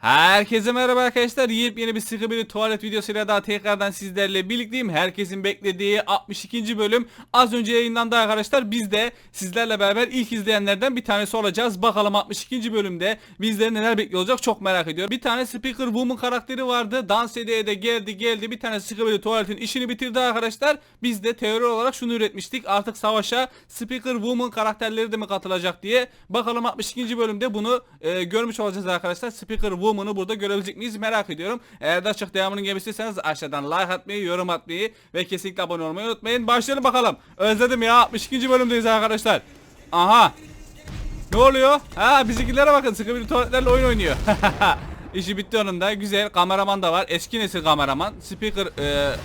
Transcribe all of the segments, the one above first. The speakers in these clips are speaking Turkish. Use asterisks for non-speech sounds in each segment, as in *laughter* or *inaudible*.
Herkese merhaba arkadaşlar. Yepyeni bir sıkı bir tuvalet videosuyla daha tekrardan sizlerle birlikteyim. Herkesin beklediği 62. bölüm az önce yayınlandı arkadaşlar. Biz de sizlerle beraber ilk izleyenlerden bir tanesi olacağız. Bakalım 62. bölümde bizleri neler bekliyor olacak çok merak ediyorum. Bir tane Speaker Woman karakteri vardı. Dans edeye de geldi geldi. Bir tane sıkı bir tuvaletin işini bitirdi arkadaşlar. Biz de teori olarak şunu üretmiştik. Artık savaşa Speaker Woman karakterleri de mi katılacak diye. Bakalım 62. bölümde bunu e, görmüş olacağız arkadaşlar. Speaker Woman'ı burada görebilecek miyiz merak ediyorum. Eğer daha çok devamının gelmesiyseniz aşağıdan like atmayı, yorum atmayı ve kesinlikle abone olmayı unutmayın. Başlayalım bakalım. Özledim ya 62. bölümdeyiz arkadaşlar. Aha. Ne oluyor? Ha bizimkilere bakın sıkı bir tuvaletlerle oyun oynuyor. *laughs* İşi bitti onun da. Güzel. Kameraman da var. Eski nesil kameraman. Speaker e,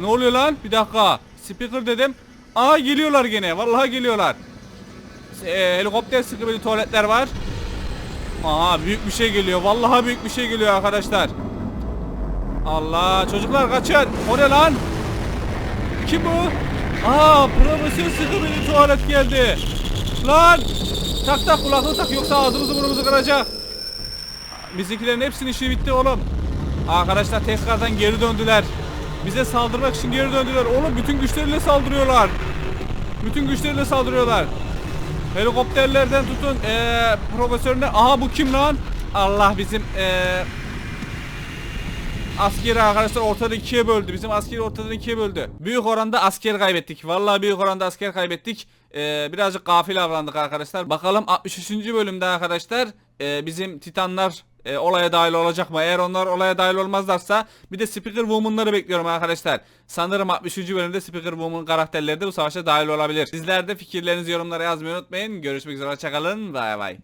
ne oluyor lan? Bir dakika. Speaker dedim. Aa geliyorlar gene. Vallahi geliyorlar. E, helikopter sıkı bir tuvaletler var. Aha büyük bir şey geliyor. Vallahi büyük bir şey geliyor arkadaşlar. Allah çocuklar kaçın. O ne lan? Kim bu? Aa profesör sıkı bir tuvalet geldi. Lan! Tak tak kulaklığı tak yoksa ağzımızı burnumuzu kıracak. Bizimkilerin hepsinin işi bitti oğlum. Arkadaşlar tekrardan geri döndüler. Bize saldırmak için geri döndüler. Oğlum bütün güçleriyle saldırıyorlar. Bütün güçleriyle saldırıyorlar. Helikopterlerden tutun eee profesörüne. Aha bu kim lan? Allah bizim eee askeri arkadaşlar ortadan ikiye böldü. Bizim askeri ortadan ikiye böldü. Büyük oranda asker kaybettik. Vallahi büyük oranda asker kaybettik. Ee, birazcık gafil avlandık arkadaşlar. Bakalım 63. bölümde arkadaşlar e, bizim titanlar e, olaya dahil olacak mı? Eğer onlar olaya dahil olmazlarsa bir de Speaker Woman'ları bekliyorum arkadaşlar. Sanırım 63. bölümde Speaker Woman karakterleri de bu savaşa dahil olabilir. Sizler de fikirlerinizi yorumlara yazmayı unutmayın. Görüşmek üzere hoşçakalın. Bay bay.